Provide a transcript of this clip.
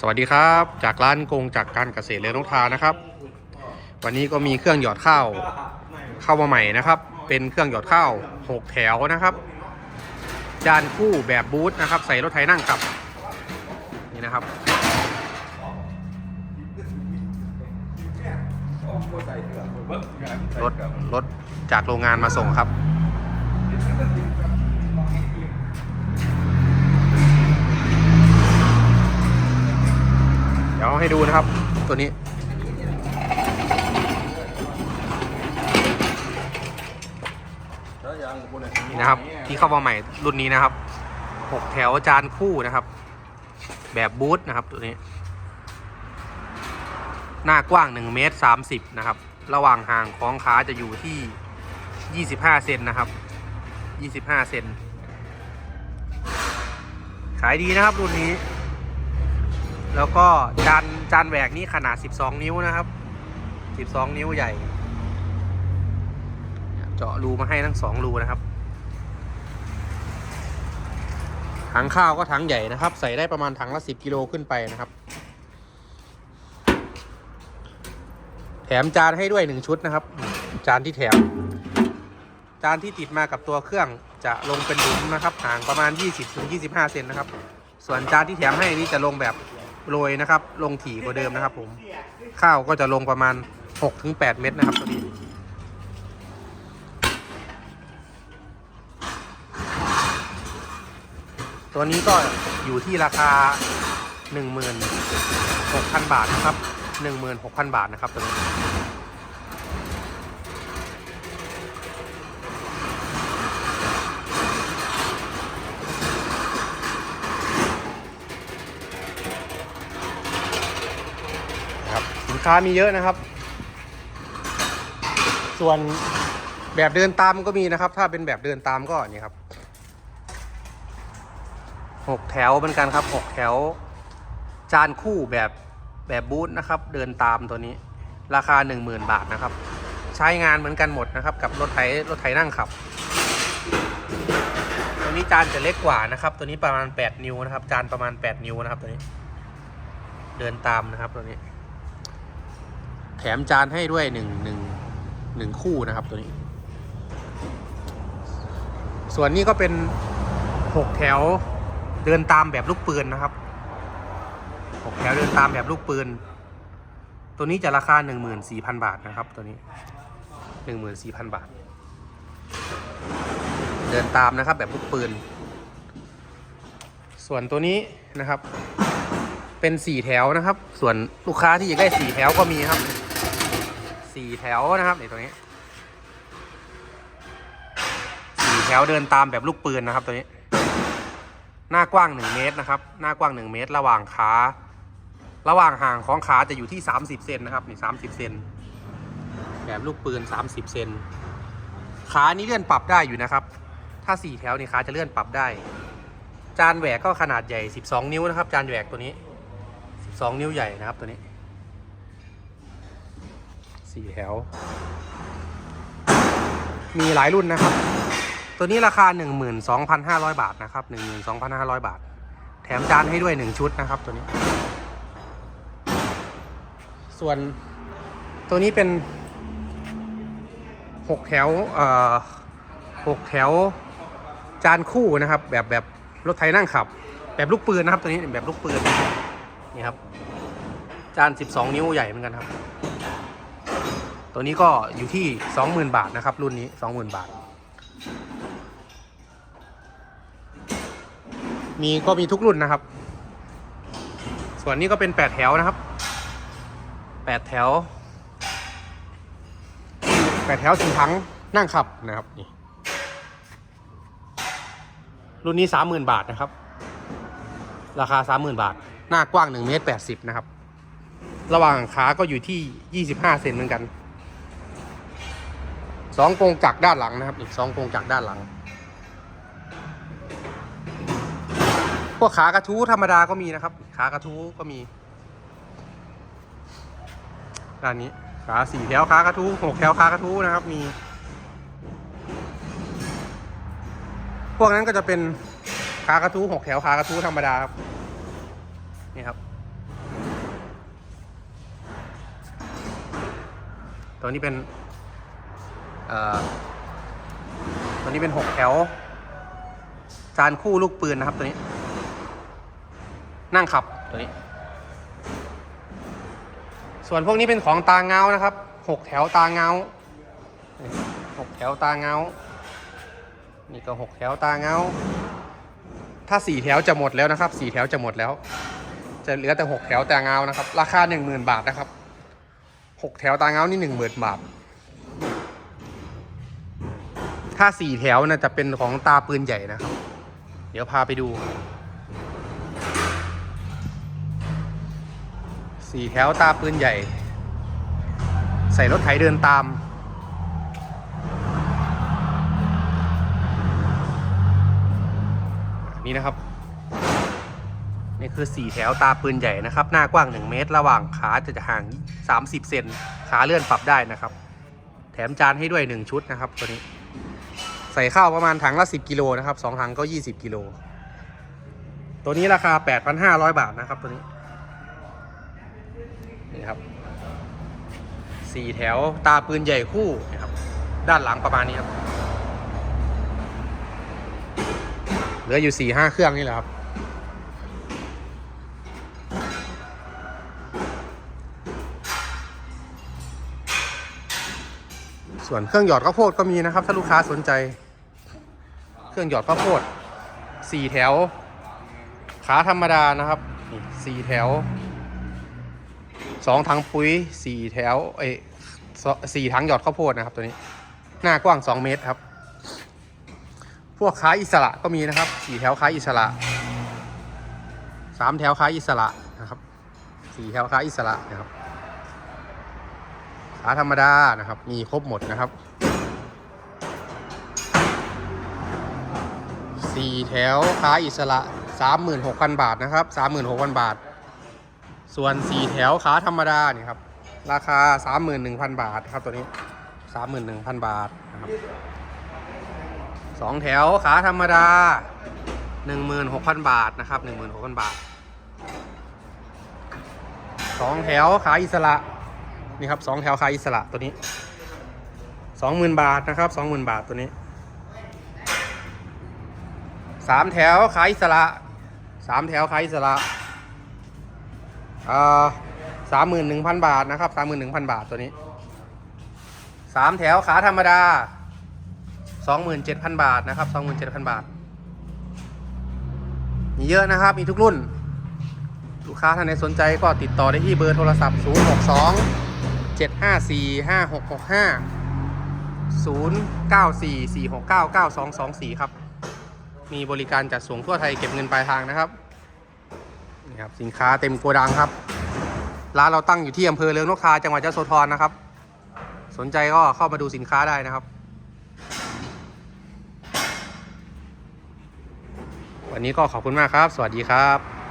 สวัสดีครับ จากร้านกงจากการเกษตรเรือนกทานะครับ วันนี้ก็มีเครื่องหยอดข้าวเข้ามาใหม่นะครับ เป็นเครื่องหยอดข้าว6แถวนะครับจานคู่แบบบูธนะครับ ใส่รถไถนั่งกลับนี่นะครับรถรถจากโรงงานมาส่งครับ เดี๋ยว ให้ดูนะครับ ตัวนี้ นี่นะครับ ที่เข้ามาใหม่รุ่นนี้นะครับ6แถวจานคู่นะครับ แบบบูธนะครับตัวนี้ หน้ากว้าง1เมตร30นะครับ ระหว่างห่างของขาจะอยู่ที่ 25 เซนนะครับ 25 เซนขายดีนะครับรุ่นนี้ แล้วก็จานจานแหวกนี่ขนาด 12 นิ้วนะครับ 12 นิ้วใหญ่ เจาะรูมาให้ทั้งสองรูนะครับ ถังข้าวก็ถังใหญ่นะครับ ใส่ได้ประมาณถังละ 10 กิโลขึ้นไปนะครับ แถมจานให้ด้วย 1 ชุดนะครับ จานที่แถม จานที่ติดมากับตัวเครื่องจะลงเป็นหลุมนะครับ ห่างประมาณ 20-25 เซนนะครับ ส่วนจานที่แถมให้นี่จะลงแบบ โรยนะครับ ลงถี่กว่าเดิมนะครับผมข้าวก็จะลงประมาณ 6-8 เม็ดนะครับตัวนี้ตัวนี้ก็อยู่ที่ราคา 16,000 บาทนะครับ 16,000 บาทนะครับตัวนี้ ค้ามีเยอะนะครับ ส่วนแบบเดินตามก็มีนะครับ ถ้าเป็นแบบเดินตามก็นี่ครับหกแถวเหมือนกันครับหกแถว จานคู่แบบแบบบูธนะครับ เดินตามตัวนี้ ราคา 10,000 บาทนะครับ ใช้งานเหมือนกันหมดนะครับ กับรถไถรถไถนั่งขับ ตัวนี้จานจะเล็กกว่านะครับ ตัวนี้ประมาณ 8 นิ้วนะครับ จานประมาณ 8 นิ้วนะครับตัวนี้ เดินตามนะครับตัวนี้ แถมจานให้ด้วยหนึ่งหนึ่งหนึ่งคู่นะครับตัวนี้ ส่วนนี้ก็เป็นหกแถวเดินตามแบบลูกปืนนะครับหกแถวเดินตามแบบลูกปืน ตัวนี้จะราคาหนึ่งหมื่นสี่พันบาทนะครับ ตัวนี้หนึ่งหมื่นสี่พันบาท เดินตามนะครับแบบลูกปืน ส่วนตัวนี้นะครับ เป็นสี่แถวนะครับ ส่วนลูกค้าที่อยากได้สี่แถวก็มีครับ สี่แถวนะครับในตัวนี้สี่แถวเดินตามแบบลูกปืนนะครับตัวนี้ หน้ากว้างหนึ่งเมตรนะครับ หน้ากว้างหนึ่งเมตร ระหว่างขา ระหว่างห่างของขาจะอยู่ที่สามสิบเซนนะครับนี่สามสิบเซนแบบลูกปืนสามสิบเซนขานี้เลื่อนปรับได้อยู่นะครับ ถ้าสี่แถวนี่ขาจะเลื่อนปรับได้ จานแหวกก็ขนาดใหญ่ 12 นิ้วนะครับ จานแหวกตัวนี้ 12 นิ้วใหญ่นะครับตัวนี้ สี่แถว มีหลายรุ่นนะครับ ตัวนี้ราคา 12,500 บาทนะครับ 12,500 บาท แถมจานให้ด้วย 1 ชุดนะครับตัวนี้ ส่วนตัวนี้เป็น 6 แถวเอ่อ6แถวจานคู่นะครับ แบบแบบรถไถนั่งขับ แบบลูกปืนนะครับ ตัวนี้แบบลูกปืนนี่ครับจาน 12 นิ้วใหญ่เหมือนกันครับ ตัวนี้ก็อยู่ที่ 20,000 บาทนะครับ รุ่นนี้ 20,000 บาท มีก็มีทุกรุ่นนะครับ ส่วนนี้ก็เป็น 8 แถวนะครับ 8 แถว 8 แถวสี่ถังนั่งขับนะครับนี่รุ่นนี้สามหมื่นบาทนะครับ ราคาสามหมื่นบาท หน้ากว้างหนึ่งเมตรแปดสิบนะครับ ระหว่างขาก็อยู่ที่ยี่สิบห้าเซนเหมือนกัน สองโรงจักรด้านหลังนะครับ อีกสองโรงจักรด้านหลัง พวกขากระทู้ธรรมดาก็มีนะครับ ขากระทู้ก็มี ด้านนี้ ขาสี่แถวขากระทู้หกแถวขากระทู้นะครับ มี พวกนั้นก็จะเป็นขากระทู้หกแถวขากระทู้ธรรมดาครับนี่ครับ ตัวนี้เป็น ตัวนี้เป็นหกแถว จานคู่ลูกปืนนะครับตัวนี้ นั่งขับตัวนี้ ส่วนพวกนี้เป็นของตาเงานะครับหกแถวตาเงาหกแถวตาเงา นี่ก็หกแถวตาเงา ถ้าสี่แถวจะหมดแล้วนะครับสี่แถวจะหมดแล้ว จะเหลือแต่หกแถวตาเงานะครับ ราคาหนึ่งหมื่นบาทนะครับหกแถวตาเงานี่หนึ่งหมื่นบาท ถ้าสี่แถวน่ะจะเป็นของตาปืนใหญ่นะครับ เดี๋ยวพาไปดูสี่แถวตาปืนใหญ่ ใส่รถไถเดินตามนี่นะครับ นี่คือสี่แถวตาปืนใหญ่นะครับ หน้ากว้าง 1 เมตร ระหว่างขาจะจะห่าง 30 เซนขาเลื่อนปรับได้นะครับ แถมจานให้ด้วย 1 ชุดนะครับตัวนี้ ใส่ข้าวประมาณถังละ 10 กิโลนะครับสองถังก็ 20 กิโล ตัวนี้ราคา 8,500 บาทนะครับตัวนี้ นี่ครับสี่แถวตาปืนใหญ่คู่นะครับ ด้านหลังประมาณนี้ครับ เหลืออยู่สี่ห้าเครื่องนี่แหละครับ ส่วนเครื่องหยอดข้าวโพดก็มีนะครับ ถ้าลูกค้าสนใจ เครื่องหยอดข้าวโพดสี่แถว ขาธรรมดานะครับสี่แถวสองถังปุ๋ยสี่แถวเอ้ยสสี่ถังหยอดข้าวโพดนะครับตัวนี้ หน้ากว้างสองเมตรครับ พวกค้าอิสระก็มีนะครับสี่แถวค้าอิสระสามแถวค้าอิสระนะครับสี่แถวค้าอิสระนะครับ ขาธรรมดานะครับ มีครบหมดนะครับสี่แถวค้าอิสระสามหมื่นหกพันบาทนะครับสามหมื่นหกพันบาท ส่วนสี่แถวขาธรรมดาเนี่ยครับ ราคาสามหมื่นหนึ่งพันบาทครับตัวนี้สามหมื่นหนึ่งพันบาทนะครับสองแถวขาธรรมดา 16,000 บาทนะครับ 16,000 บาทสองแถวขาอิสระ นี่ครับสองแถวขาอิสระตัวนี้20,000บาทนะครับ20,000บาทตัวนี้สามแถวขาอิสระสามแถวขาอิสระอ่าสามหมื่นหนึ่งพันบาทนะครับสามหมื่นหนึ่งพันบาทตัวนี้สามแถวขาธรรมดา27,000บาทนะครับ27,000บาทมีเยอะนะครับ มีทุกรุ่น ลูกค้าท่านใดสนใจก็ติดต่อได้ที่เบอร์โทรศัพท์ 062 754 5665 094 469 9224 ครับ มีบริการจัดส่งทั่วไทยเก็บเงินปลายทางนะครับนี่ครับ สินค้าเต็มโกดังครับ ร้านเราตั้งอยู่ที่อำเภอเลืองนกทาจังหวัดยะโสธรนะครับ สนใจก็เข้ามาดูสินค้าได้นะครับ วันนี้ก็ขอบคุณมากครับ สวัสดีครับ